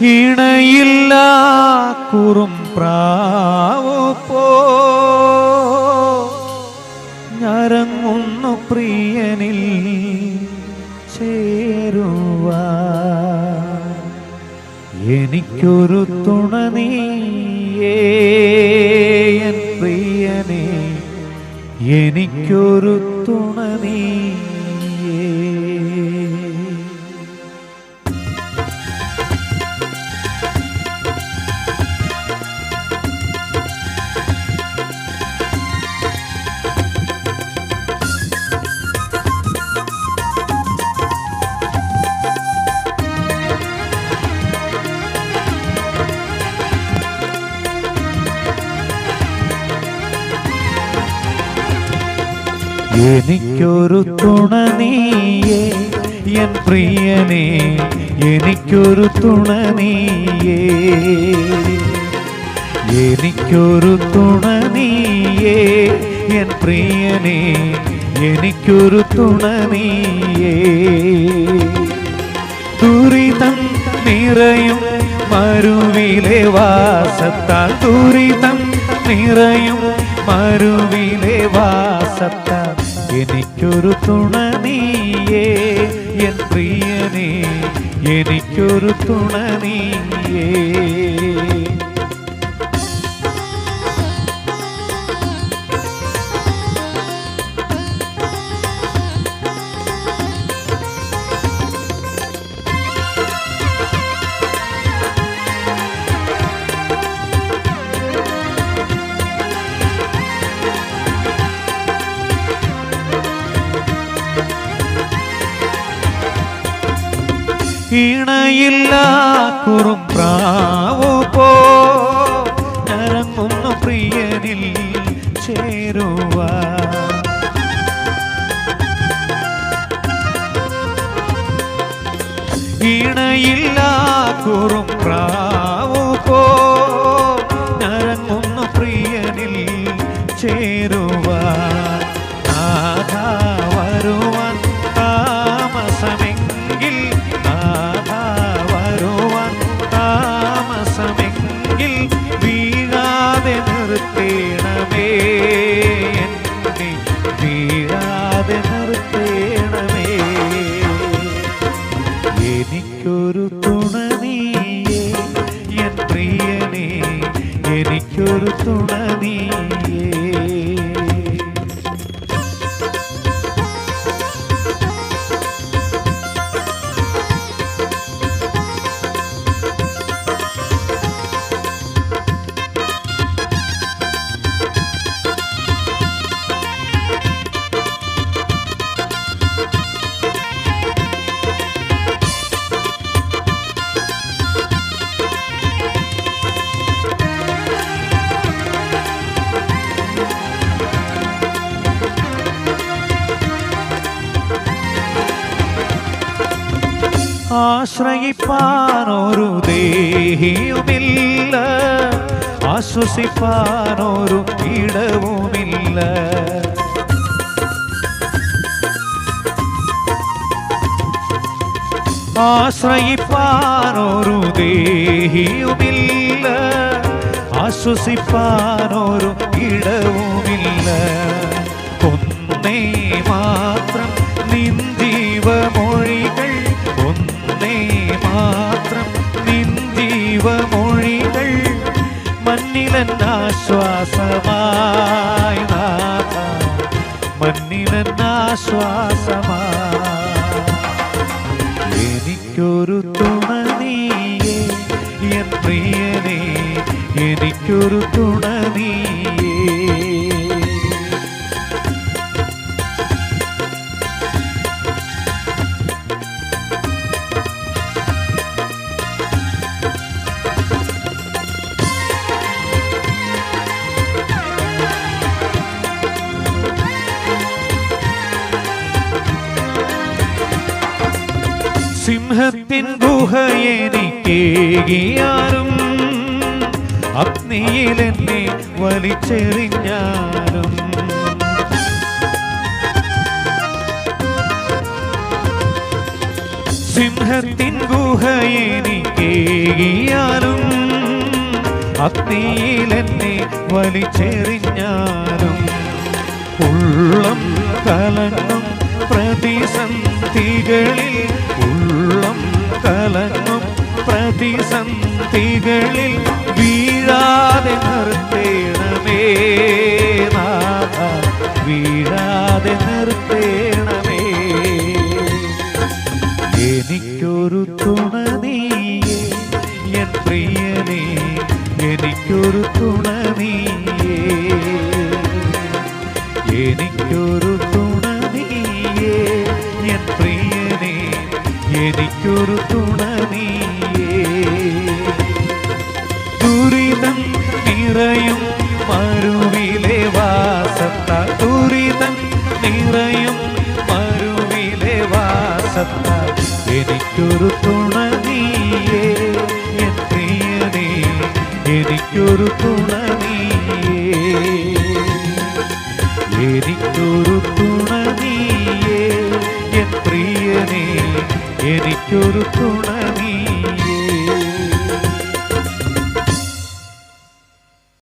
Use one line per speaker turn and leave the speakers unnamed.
ഇണയില്ല കുറും പ്രാവോ പോ. ഞരങ്ങുന്നു പ്രിയനിൽ ചേരുവ എനിക്കൊരു തുണ നീയേ പ്രിയനേ എനിക്കൊരു തുണ നീയേ എനിക്കൊരു തുണ നീയേ എൻ പ്രിയനേ എനിക്കൊരു തുണ നീയേ. എനിക്കൊരു തുണ നീയേ എൻ പ്രിയനേ എനിക്കൊരു തുണ നീയേ. ദുരിതം നിറയും മരുവിലെ വാസത്താൽ ദുരിതം നിറയും മരുവിലെ വാസത്താൽ. എനിക്കൊരു തുണ നീയേ എൻ പ്രിയനേ എനിക്കൊരു തുണ നീയേ. ഇണയില്ല കുറും പ്രാവു പോ. ഞരങ്ങുന്നു പ്രിയനിൽ ചേരുവ. ഇണയില്ല കുറും പ്രാവു നിർത്തേണമേ. എന്നെ വീഴാതെ നിർത്തേണമേ. എനിക്കൊരു തുണ എൻ പ്രിയനേ എനിക്കൊരു തുണ നീയേ ആശ്രയിപ്പാനൊരു ദേഹിയുമില്ല. ആശ്വസിപ്പാനൊരു ഇടവുമില്ല. ആശ്രയിപ്പാനൊരു ദേഹിയുമില്ല. ആശ്വസിപ്പാനൊരു ഇടവുമില്ല. ഒന്നേ മാത്രം നിന്ദീവമൊഴികൾ മണ്ണിലെന്നാശ്വാസമായി നാഥ. മണ്ണിനാശ്വാസമായി എനിക്കൊരു തുണ നീയേ എൻ പ്രിയനേ എനിക്കൊരു തുണ നീയേ സിംഹത്തിൻ ഗുഹ അഗ്നിയിലെന്നെ വലിച്ചെറിഞ്ഞാലും. സിംഹത്തിൻ ഗുഹ അഗ്നിയിലെന്നെ വലിച്ചെറിഞ്ഞാലും. ഉള്ളം കലങ്ങും പ്രതിസന്ധികളിൽ കലങ്ങും പ്രതിസന്ധികളിൽ വീഴാതെ നിർത്തേണമേ നാഥ വീഴാതെ നിർത്തേണമേ. എനിക്കൊരു തുണ നീയേ എൻ പ്രിയനേ എനിക്കൊരു തുണ ദുരിതം നിറയും മരുവിലെ വാസത്ത. ദുരിതം നിറയും മരുവിലെ വാസത്ത. എനിക്കൊരു തുണ നീയേ പ്രിയനേ എനിക്കൊരു തുണ നീയേ. എനിക്കൊരു തുണ എനിക്കൊരു തുണ നീ